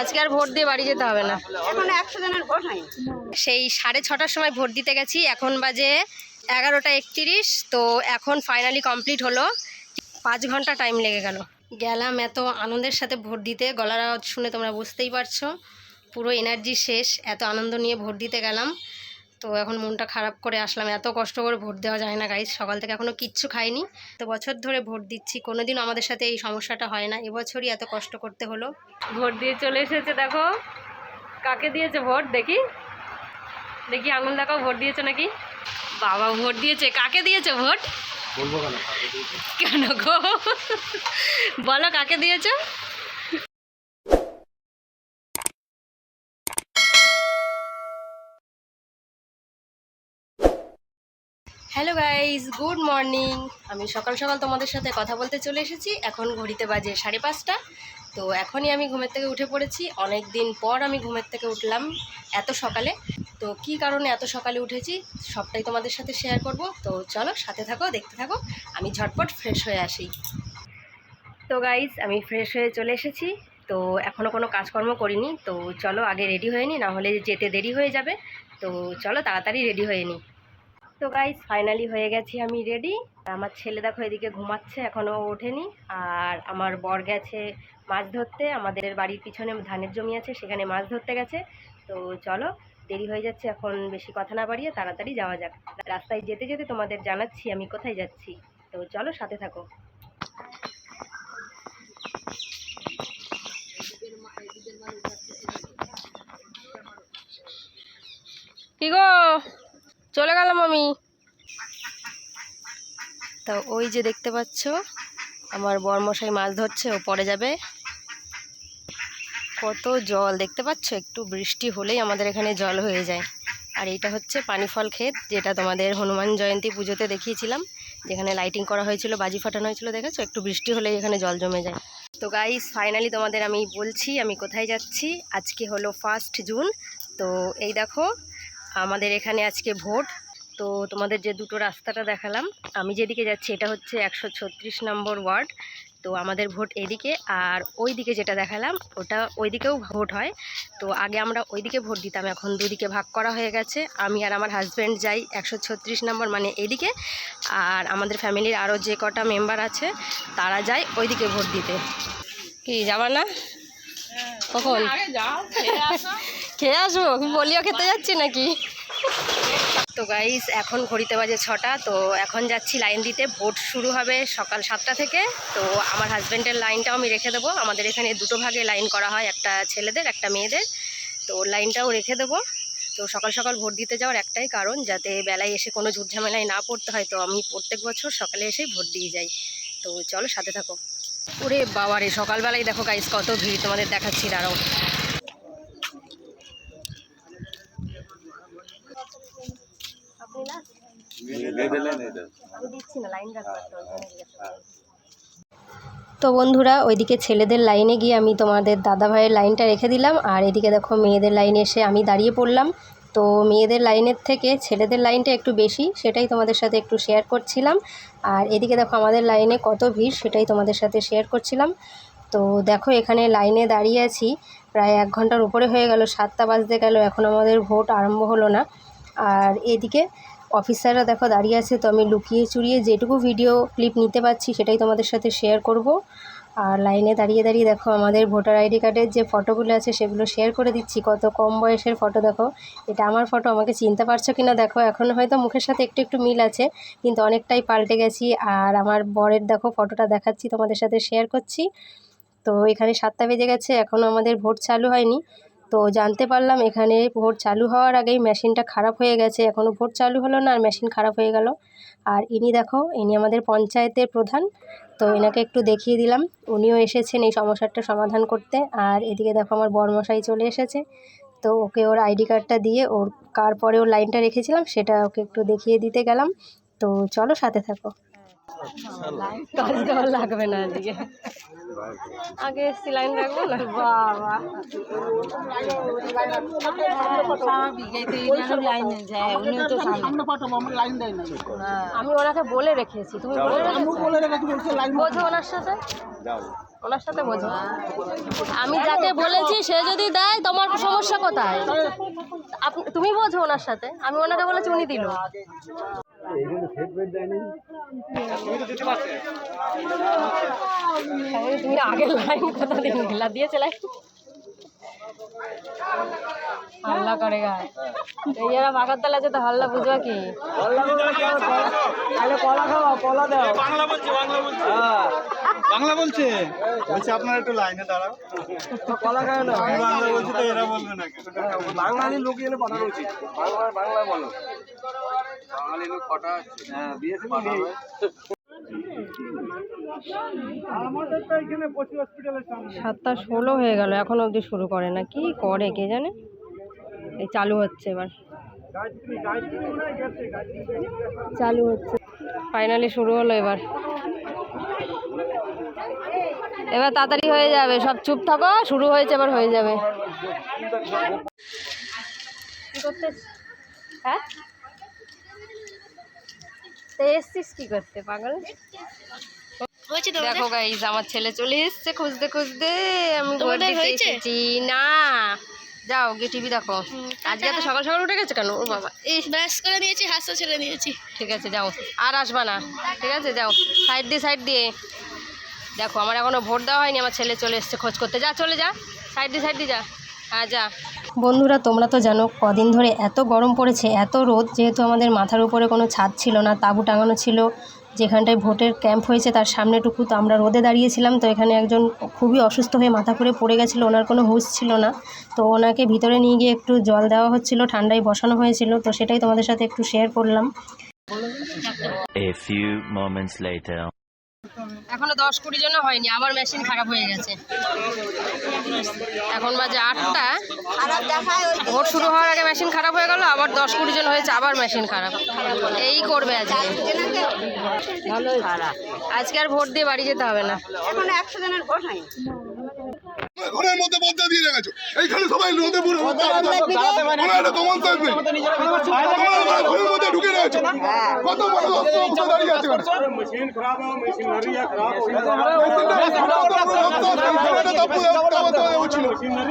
আজকে আর ভোট দিয়ে বাড়ি যেতে হবে না। এখন একশো জনের ভোট হয়নি। সেই সাড়ে ছটার সময় ভোট দিতে গেছি এখন বাজে এগারোটা একত্রিশ তো এখন ফাইনালি কমপ্লিট হলো। পাঁচ ঘণ্টা টাইম লেগে গেল। গেলাম এত আনন্দের সাথে ভোট দিতে গলার আওয়াজ শুনে তোমরা বুঝতেই পারছ। পুরো এনার্জি শেষ এত আনন্দ নিয়ে ভোট দিতে গেলাম। তো এখন মনটা খারাপ করে আসলাম। এত কষ্ট করে ভোট দেওয়া যায় না গাইজ সকাল থেকে এখনও কিচ্ছু খাইনি। তো বছর ধরে ভোট দিচ্ছি কোনোদিনও আমাদের সাথে এই সমস্যাটা হয় না। এবছরই এত কষ্ট করতে হলো। ভোট দিয়ে চলে এসেছে দেখো। কাকে দিয়েছে ভোট? দেখি। দেখি আঙুল দেখাও ভোট দিয়েছে নাকি? বাবা ভোট দিয়েছে। কাকে দিয়েছে ভোট? বলব কেন? কেন গো? বলো কাকে দিয়েছ? হ্যালো গাইজ গুড মর্নিং আমি সকাল সকাল তোমাদের সাথে কথা বলতে চলে এসেছি। এখন ঘড়িতে বাজে সাড়ে পাঁচটা। তো এখনই আমি ঘুমের থেকে উঠে পড়েছি। অনেক দিন পর আমি ঘুমের থেকে উঠলাম এত সকালে। তো কি কারণে এত সকালে উঠেছি সবটাই তোমাদের সাথে শেয়ার করব। তো চলো সাথে থাকো, দেখতে থাকো। আমি ঝটপট ফ্রেশ হয়ে আসি। তো গাইজ আমি ফ্রেশ হয়ে চলে এসেছি। তো এখনও কোনো কাজকর্ম করিনি। তো চলো আগে রেডি হয়ে নিই না হলে যেতে দেরি হয়ে যাবে। তো চলো তাড়াতাড়ি রেডি হয়ে নিই তো গাইজ ফাইনালি হয়ে গেছি আমি রেডি আমার ছেলে দেখো এদিকে ঘুমাচ্ছে এখনও ওঠেনি। আর আমার বর গেছে মাছ ধরতে। আমাদের বাড়ির পিছনে ধানের জমি আছে, সেখানে মাছ ধরতে গেছে। তো চলো, দেরি হয়ে যাচ্ছে, এখন বেশি কথা না বাড়িয়ে তাড়াতাড়ি যাওয়া যাক। রাস্তায় যেতে যেতে তোমাদের জানাচ্ছি আমি কোথায় যাচ্ছি। তো চলো, সাথে থাকো। কি গো? চলে গেলাম আমি। তো ওই যে দেখতে পাচ্ছ, আমার বরমশাই মাছ ধরছে, ও পরে যাবে। কত জল, দেখতে পাচ্ছ? একটু বৃষ্টি হলেই আমাদের এখানে জল হয়ে যায়। আর এইটা হচ্ছে পানিফল ক্ষেত, যেটা তোমাদের হনুমান জয়ন্তী পুজোতে দেখিয়েছিলাম, যেখানে লাইটিং করা হয়েছিল, বাজি ফাটানো হয়েছিল, দেখেছ? একটু বৃষ্টি হলেই এখানে জল জমে যায়। তো গাইস ফাইনালি তোমাদের আমি বলছি, আমি কোথায় যাচ্ছি? আজকে হলো ফার্স্ট জুন তো এই দেখো আমাদের এখানে আজকে ভোট। তো তোমাদের যে দুটো রাস্তাটা দেখালাম, আমি যেদিকে যাচ্ছি এটা হচ্ছে একশো ছত্রিশ নম্বর ওয়ার্ড। তো আমাদের ভোট এদিকে, আর ওই দিকে যেটা দেখালাম, ওটা ওই দিকেও ভোট হয়। তো আগে আমরা ওই দিকে ভোট দিতাম, এখন দুদিকে ভাগ করা হয়ে গেছে। আমি আর আমার হাজব্যান্ড যাই একশো ছত্রিশ নম্বর মানে এদিকে। আর আমাদের ফ্যামিলির আরও যে কটা মেম্বার আছে, তারা যায় ওইদিকে ভোট দিতে। কি, যাবা না? কখন খেয়ে আসব? বলিও খেতে যাচ্ছি নাকি? তো গাইস এখন ঘড়িতে বাজে ছটা তো এখন যাচ্ছি লাইন দিতে। ভোট শুরু হবে সকাল সাতটা থেকে। তো আমার হাজব্যান্ডের লাইনটাও আমি রেখে দেবো। আমাদের এখানে দুটো ভাগে লাইন করা হয় একটা ছেলেদের একটা মেয়েদের। তো লাইনটাও রেখে দেবো। তো সকাল সকাল ভোট দিতে যাওয়ার একটাই কারণ যাতে বেলায় এসে কোনো ঝুট ঝামেলায় না পড়তে হয়। তো আমি প্রত্যেক বছর সকালে এসেই ভোট দিয়ে যাই। তো চলো সাথে থাকো। ওরে বাবারে সকালবেলায় দেখো গাইস কত ভিড়, তোমাদের দেখাচ্ছি, দাঁড়াও। তো বন্ধুরা, ওইদিকে ছেলেদের লাইনে গিয়ে আমি তোমাদের দাদা ভাইয়ের লাইনটা রেখে দিলাম, আর এদিকে দেখো মেয়েদের লাইনে এসে আমি দাঁড়িয়ে পড়লাম তো মেয়েদের লাইনের থেকে ছেলেদের লাইনটা একটু বেশি, সেটাই তোমাদের সাথে একটু শেয়ার করছিলাম। আর এদিকে দেখো আমাদের লাইনে কত ভিড়, সেটাই তোমাদের সাথে শেয়ার করছিলাম। তো দেখো এখানে লাইনে দাঁড়িয়ে আছি, প্রায় এক ঘণ্টার উপরে হয়ে গেল, সাতটা বাজতে গেল, এখন আমাদের ভোট আরম্ভ হলো না। আর এদিকে অফিসাররা দেখো দাঁড়িয়ে আছে, তো আমি লুকিয়ে চুরিয়ে যেটুকু ভিডিও ক্লিপ নিতে পারছি, সেটাই তোমাদের সাথে শেয়ার করব। আর লাইনে দাঁড়িয়ে দাঁড়িয়ে দেখো আমাদের ভোটার আইডি কার্ডের যে ফটোগুলো আছে সেগুলো শেয়ার করে দিচ্ছি। কত কম বয়সের ফটো দেখো। এটা আমার ফটো, আমাকে চিনতে পারছ কিনা দেখো। এখন হয়তো মুখের সাথে একটু একটু মিল আছে, কিন্তু অনেকটাই পাল্টে গেছি। আর আমার বরের দেখো ফটোটা দেখাচ্ছি, তোমাদের সাথে শেয়ার করছি। তো এখানে সাতটা বেজে গেছে এখনও আমাদের ভোট চালু হয়নি। তো জানতে পারলাম এখানে ভোট চালু হওয়ার আগেই মেশিনটা খারাপ হয়ে গেছে। এখনও ভোট চালু হলো না, আর মেশিন খারাপ হয়ে গেল। আর ইনি দেখো, ইনি আমাদের পঞ্চায়েতের প্রধান। তো এনাকে একটু দেখিয়ে দিলাম। উনিও এসেছেন এই সমস্যাটা সমাধান করতে। আর এদিকে দেখো আমার বরমশাই চলে এসেছে। তো ওকে ওর আইডি কার্ডটা দিয়ে ওর কার পরে ওর লাইনটা রেখেছিলাম, সেটা ওকে একটু দেখিয়ে দিতে গেলাম। তো চলো সাথে থাকো। কাজ দেওয়া লাগবে না আজকে আগে এসছি লাইন রাখব না? বাবা। আমি ওনাকে বলে রেখেছি। তুমি বলে রেখেছি? বোঝো ওনার সাথে। যাও। ওনার সাথে বোঝো। আমি যাকে বলেছি সে যদি দেয় তোমার সমস্যা কোথায়? তুমি বোঝো ওনার সাথে। আমি ওনাকে বলেছি উনি দিল। তুমি আগের লাইন কোথা দিয়েছে লাইন। হাল্লা করে গায়ে বাগার তলা যেতে হাল্লা বুঝবা কি? বাংলা বলছে বলছে। আপনার একটু লাইনে দাঁড়াও। বাংলা বলছে তো এরা বলবে না বাঙালি লোক এনে পাঠানো উচিত। বাংলা বাংলা বলো। বাঙালি লোক কটা হ্যাঁ বিএসএ আমাদের তো এখানে পশু হসপিটালের সামনে সাতটা ষোলো হয়ে গেল এখন অবধি শুরু করে না। কি করে কে জানে? এই চালু হচ্ছে এবার। গায়ত্রী গায়ত্রী গেছে গায়ত্রী চালু হচ্ছে। ফাইনালি শুরু হলো এবার। এবার তাড়াতাড়ি হয়ে যাবে সব চুপ থাকো শুরু হয়েছে এবার হয়ে যাবে। হ্যাঁ? তো এসছিস কি করতে পাগল? দেখো গাইজ আমার ছেলে চলে এসছে খুঁজতে খুঁজতে আমি এসেছি। না যাও গিয়ে টিভি দেখো। আজকে এত সকাল সকাল উঠে গেছে কেন? ও বাবা এই ব্রাশ করে নিয়েছি হাসতে ছেড়ে নিয়েছি। ঠিক আছে যাও। আর আসবা না। ঠিক আছে যাও। সাইড দিয়ে সাইড দিয়ে। দেখো আমার এখনও ভোট দেওয়া হয়নি আমার ছেলে চলে এসছে খোঁজ করতে। যা চলে যা সাইড দিয়ে সাইড দিয়ে যা। হ্যাঁ যা। বন্ধুরা তোমরা তো জানো কদিন ধরে এত গরম পড়েছে এত রোদ যেহেতু আমাদের মাথার উপরে কোনো ছাদ ছিল না তাঁবু টাঙানো ছিল যেখানটায় ভোটের ক্যাম্প হয়েছে তার সামনেটুকু তো আমরা রোদে দাঁড়িয়েছিলাম তো এখানে একজন খুবই অসুস্থ হয়ে মাথা করে পড়ে গেছিল ওনার কোনো হুঁশ ছিল না। তো ওনাকে ভিতরে নিয়ে গিয়ে একটু জল দেওয়া হচ্ছিল ঠান্ডায় বসানো হয়েছিল তো সেটাই তোমাদের সাথে একটু শেয়ার করলাম। A few moments later. এখনও দশ কুড়ি জন হয়নি আবার মেশিন খারাপ হয়ে গেছে। এখন বাজে আটটা। ভোট শুরু হওয়ার আগে মেশিন খারাপ হয়ে গেল আবার দশ কুড়ি জন হয়েছে আবার মেশিন খারাপ। এই করবে আজকে। আজকে আর ভোট দিয়ে বাড়ি যেতে হবে না। এখন একশো জনের ভোট হয়নি। ঘরের মধ্যে বদলা দিয়ে রেখেছো। এইখানে সবাই রোদে পুরো কোনো একটা কমন থাকবে ঘরের মধ্যে ঢুকে রয়েছে। কত দাঁড়িয়ে আছে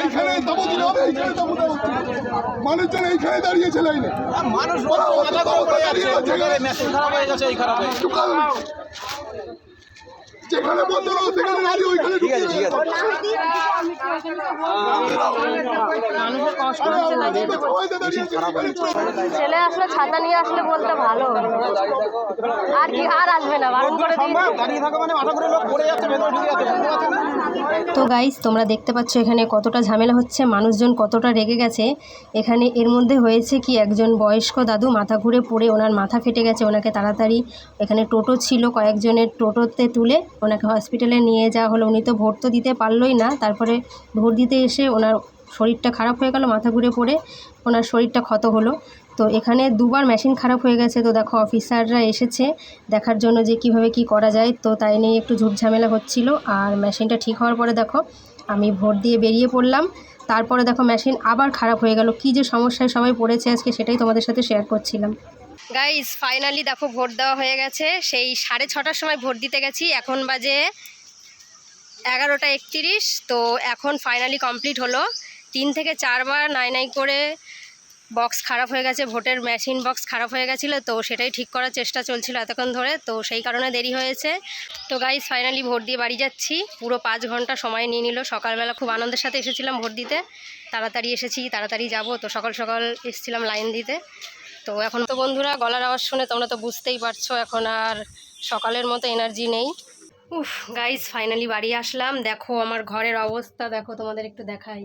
এইখানে মানুষজন এইখানে দাঁড়িয়েছে লাইনে। মানুষ দাঁড়িয়ে গেছে এই খারাপ ঢুকে বদল সেখানে নারী ওইখানে ছেলে আসলে ছাতা নিয়ে আসলে বলতে ভালো। আর কি আর আসবে না বারণ করে দাঁড়িয়ে থাকা মানে মাথা করে লোক পড়ে যাচ্ছে ভেতরে ঢুকে যাচ্ছে না? তো গাইস তোমরা দেখতে পাচ্ছ এখানে কতটা ঝামেলা হচ্ছে, মানুষজন কতটা রেগে গেছে। এখানে এর মধ্যে হয়েছে কি, একজন বয়স্ক দাদু মাথা ঘুরে পড়ে ওনার মাথা ফেটে গেছে, ওনাকে তাড়াতাড়ি এখানে টোটো ছিল কয়েকজনের টোটোতে তুলে ওনাকে হসপিটালে নিয়ে যাওয়া হলো। উনি তো ভোট তো দিতে পারলোই না, তারপরে ভোট দিতে এসে ওনার শরীরটা খারাপ হয়ে গেল, মাথা ঘুরে পড়ে ওনার শরীরটা ক্ষত হলো। তো এখানে দুবার মেশিন খারাপ হয়ে গেছে। তো দেখো অফিসাররা এসেছে দেখার জন্য যে কীভাবে কি করা যায়। তো তাই নিয়ে একটু ঝুট ঝামেলা হচ্ছিল। আর মেশিনটা ঠিক হওয়ার পরে দেখো আমি ভোট দিয়ে বেরিয়ে পড়লাম। তারপরে দেখো মেশিন আবার খারাপ হয়ে গেল। কি যে সমস্যায় সবাই পড়েছে আজকে সেটাই তোমাদের সাথে শেয়ার করছিলাম। গাইস ফাইনালি দেখো ভোট দেওয়া হয়ে গেছে। সেই সাড়ে ছটার সময় ভোট দিতে গেছি। এখন বাজে এগারোটা একতিরিশ। তো এখন ফাইনালি কমপ্লিট হলো। তিন থেকে চারবার নাই নাই করে বক্স খারাপ হয়ে গেছে, ভোটের মেশিন বক্স খারাপ হয়ে গেছিল, তো সেটাই ঠিক করার চেষ্টা চলছিল এতক্ষণ ধরে, তো সেই কারণে দেরি হয়েছে। তো গাইজ ফাইনালি ভোট দিয়ে বাড়ি যাচ্ছি। পুরো পাঁচ ঘণ্টা সময় নিয়ে নিল। সকালবেলা খুব আনন্দের সাথে এসেছিলাম ভোট দিতে। তাড়াতাড়ি এসেছি, তাড়াতাড়ি যাব। তো সকাল সকাল এসেছিলাম লাইন দিতে। তো এখন তো বন্ধুরা গলার আওয়াজ শুনে তোমরা তো বুঝতেই পারছ, এখন আর সকালের মতো এনার্জি নেই। উফ গাইজ ফাইনালি বাড়ি আসলাম। দেখো আমার ঘরের অবস্থা, দেখো তোমাদের একটু দেখাই।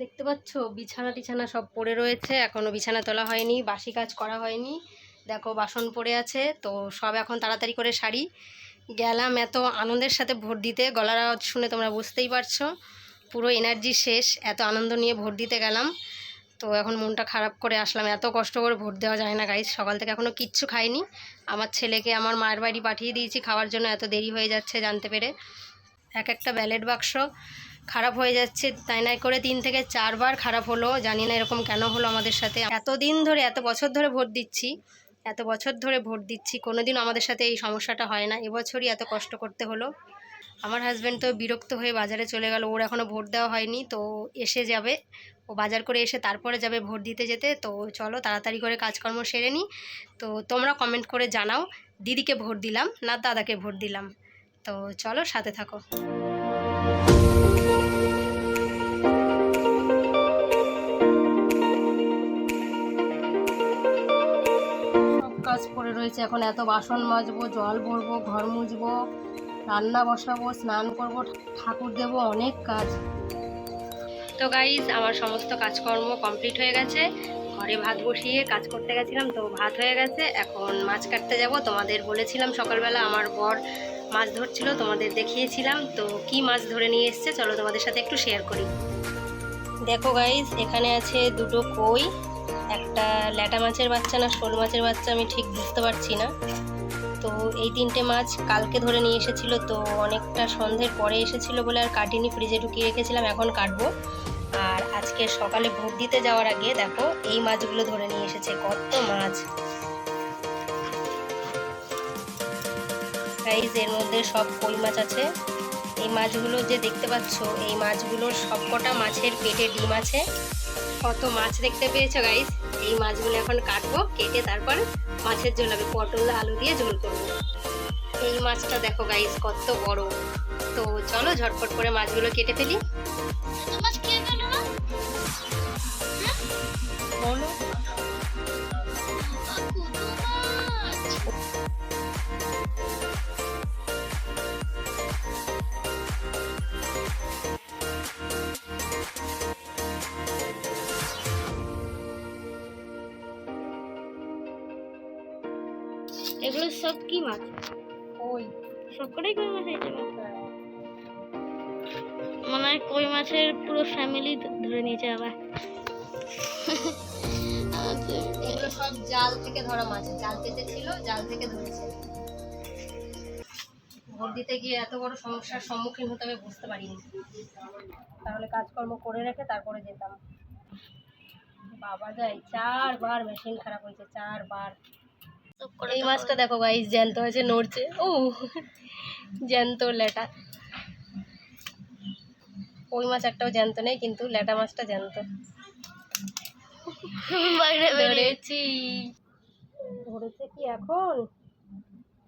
দেখতে পাচ্ছ? বিছানা টিছানা সব পড়ে রয়েছে এখনও বিছানা তোলা হয়নি, বাসি কাজ করা হয়নি। দেখো, বাসন পড়ে আছে, তো সব এখন তাড়াতাড়ি করে সারি। গেলাম এত আনন্দের সাথে ভোট দিতে, গলার আওয়াজ শুনে তোমরা বুঝতেই পারছ। পুরো এনার্জি শেষ, এত আনন্দ নিয়ে ভোট দিতে গেলাম। তো এখন মনটা খারাপ করে আসলাম, এত কষ্ট করে ভোট দেওয়া যায় না গাইজ সকাল থেকে এখনও কিচ্ছু খাইনি। আমার ছেলেকে আমার মায়ের বাড়ি পাঠিয়ে দিয়েছি, খাওয়ার জন্য এত দেরি হয়ে যাচ্ছে, জানতে পেরে। এক একটা ব্যালেট বাক্স খারাপ হয়ে যাচ্ছে, তাই নাই করে তিন থেকে চারবার খারাপ হলো, জানি না এরকম কেন হলো আমাদের সাথে। এত দিন ধরে, এত বছর ধরে ভোট দিচ্ছি, এত বছর ধরে ভোট দিচ্ছি কোনোদিন আমাদের সাথে এই সমস্যাটা হয় না। এবছরই এত কষ্ট করতে হলো। আমার হাজব্যান্ড তো বিরক্ত হয়ে বাজারে চলে গেল, ওর এখনও ভোট দেওয়া হয়নি, তো এসে যাবে। ও বাজার করে এসে তারপরে যাবে ভোট দিতে যেতে, তো চলো তাড়াতাড়ি করে কাজকর্ম সেরে নিই তো তোমরা কমেন্ট করে জানাও, দিদিকে ভোট দিলাম না দাদাকে ভোট দিলাম। তো চলো সাথে থাকো। কাজ পড়ে রয়েছে। এখন এত বাসন মাজবো, জল ভরবো, ঘর মুছবো রান্না বসাবো, স্নান করব ঠাকুর দেবো, অনেক কাজ। তো গাইজ আমার সমস্ত কাজকর্ম কমপ্লিট হয়ে গেছে। ঘরে ভাত বসিয়ে কাজ করতে গেছিলাম, তো ভাত হয়ে গেছে। এখন মাছ কাটতে যাব। তোমাদের বলেছিলাম সকালবেলা আমার বর মাছ ধরছিল, তোমাদের দেখিয়েছিলাম। তো কি মাছ ধরে নিয়ে এসছে, চলো তোমাদের সাথে একটু শেয়ার করি। দেখো গাইজ এখানে আছে দুটো কই। একটা ল্যাটা মাছের বাচ্চা না, শোল মাছের বাচ্চা আমি ঠিক বুঝতে পারছি না। তো এই তিনটে মাছ কালকে ধরে নিয়ে এসেছিল, তো অনেকটা সন্ধ্যের পরে এসেছিল বলে আর কাটিনি, ফ্রিজে ঢুকিয়ে রেখেছিলাম, এখন কাটবো। আর আজকে সকালে ভোট দিতে যাওয়ার আগে দেখো, এই মাছগুলো ধরে নিয়ে এসেছে, কত মাছ। গাইজ এর মধ্যে সব কই মাছ আছে। এই মাছগুলো যে দেখতে পাচ্ছ, এই মাছগুলোর সবকটা মাছের পেটে ডিম আছে। কত মাছ দেখতে পেয়েছ গাইজ এই মাছগুলো এখন কাটবো, কেটে তারপর মাছের জন্য আমি পটল, আলু দিয়ে ঝোল করব। এই মাছটা দেখো গাইজ কত বড়। তো চলো ঝটপট করে মাছগুলো কেটে ফেলি। এগুলো সব কি মাছ? ওই সবকটাই কই মাছ হয়েছে মনে হয় কই মাছের পুরো ফ্যামিলি ধরে নিয়েছে আবার এগুলো সব জাল থেকে ধরা মাছ। জাল পেতে ছিল জাল থেকে ধরেছে। ভোট দিতে গিয়ে এত বড় সমস্যার সম্মুখীন হতে হবে বুঝতে পারিনি। তাহলে কাজকর্ম করে রেখে তারপরে যেতাম। বাবা যায় চারবার মেশিন খারাপ হয়েছে চারবার। এই মাছটা দেখো গাইস জ্যান্ত হয়েছে নড়ছে। ও জ্যান্ত লেটা ওই মাছ একটাও জ্যান্ত নেই কিন্তু লেটা মাছটা জ্যান্ত। ধরেছি। ধরেছে কি এখন?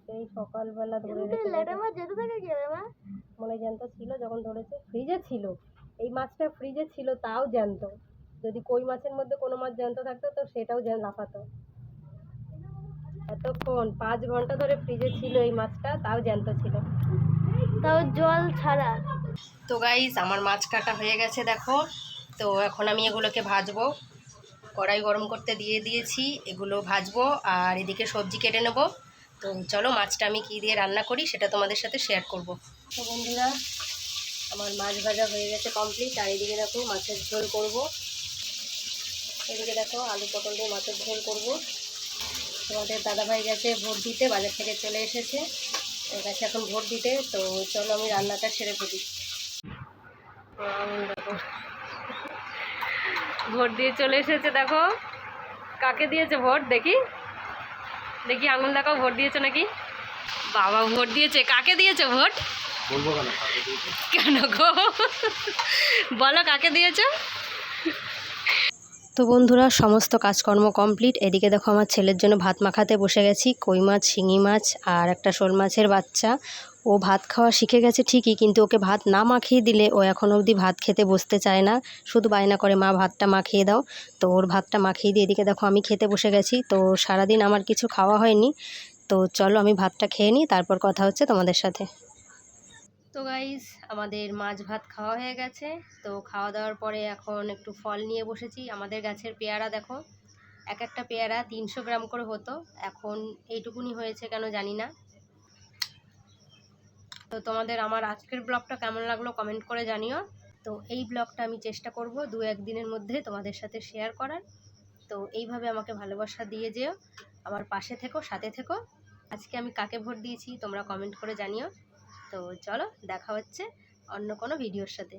সেই সকালবেলা ধরে গেছে। মাছ যেতে থাকে কি মা? মনে হয় জ্যান্ত ছিল যখন ধরেছে ফ্রিজে ছিল। এই মাছটা ফ্রিজে ছিল তাও জ্যান্ত। যদি কই মাছের মধ্যে কোনো মাছ জ্যান্ত থাকতো তো সেটাও জ্যান্ত লাফাতো। এতক্ষণ পাঁচ ঘণ্টা ধরে ফ্রিজে ছিল এই মাছটা তাও জ্যান্ত ছিল। তাও জল ছাড়া। তো গাইস আমার মাছ কাটা হয়ে গেছে দেখো। তো এখন আমি এগুলোকে ভাজবো। কড়াই গরম করতে দিয়ে দিয়েছি এগুলো ভাজবো আর এদিকে সবজি কেটে নেব। তো চলো মাছটা আমি কী দিয়ে রান্না করি সেটা তোমাদের সাথে শেয়ার করব। তো বন্ধুরা আমার মাছ ভাজা হয়ে গেছে কমপ্লিট আর এদিকে দেখো মাছের ঝোল করব। এদিকে দেখো আলু পটল দিয়ে মাছের ঝোল করব। তোমাদের দাদাভাই গেছে ভোট দিতে বাজার থেকে চলে এসেছে। ওর কাছে এখন ভোট দিতে তো চলো আমি রান্নাটা সেরে ফেলি। ভোট দিয়ে চলে এসেছে দেখো। কাকে দিয়েছে ভোট দেখি? দেখি আঙুল দেখাও ভোট দিয়েছে নাকি? বাবা ভোট দিয়েছে। কাকে দিয়েছে ভোট? বলব কেন? কেন গো? বলো কাকে দিয়েছ? তো বন্ধুরা, সমস্ত কাজকর্ম কমপ্লিট। এদিকে দেখো আমার ছেলের জন্য ভাত মাখাতে বসে গেছি। কই মাছ, শিঙি মাছ আর একটা শোল মাছের বাচ্চা। ও ভাত খাওয়া শিখে গেছে ঠিকই, কিন্তু ওকে ভাত না মাখিয়ে দিলে ও এখন অবধি ভাত খেতে বসতে চায় না। শুধু বায়না করে, মা, ভাতটা মাখিয়ে দাও। তো ওর ভাতটা মাখিয়ে দিয়ে এদিকে দেখো আমি খেতে বসে গেছি। তো সারাদিন আমার কিছু খাওয়া হয়নি। তো চলো আমি ভাতটা খেয়ে নিই, তারপর কথা হচ্ছে তোমাদের সাথে। তো গাইস আমাদের মাছ ভাত খাওয়া হয়ে গেছে। তো খাওয়া দাওয়ার পরে এখন একটু ফল নিয়ে বসেছি। আমাদের গাছের পেয়ারা দেখো, এক একটা পেয়ারা তিনশো গ্রাম করে হতো। এখন এইটুকুনি হয়েছে কেন জানি না। তো তোমাদের আমার আজকের ব্লগটা কেমন লাগল কমেন্ট করে জানিও। তো এই ব্লগটা আমি চেষ্টা করব দু একদিনের মধ্যে তোমাদের সাথে শেয়ার করার। তো এইভাবে আমাকে ভালোবাসা দিয়ে যেও। আমার পাশে থেকো, সাথে থেকো। আজকে আমি কাকে ভোট দিয়েছি তোমরা কমেন্ট করে জানিও। তো চলো দেখা হচ্ছে অন্য কোনো ভিডিওর সাথে।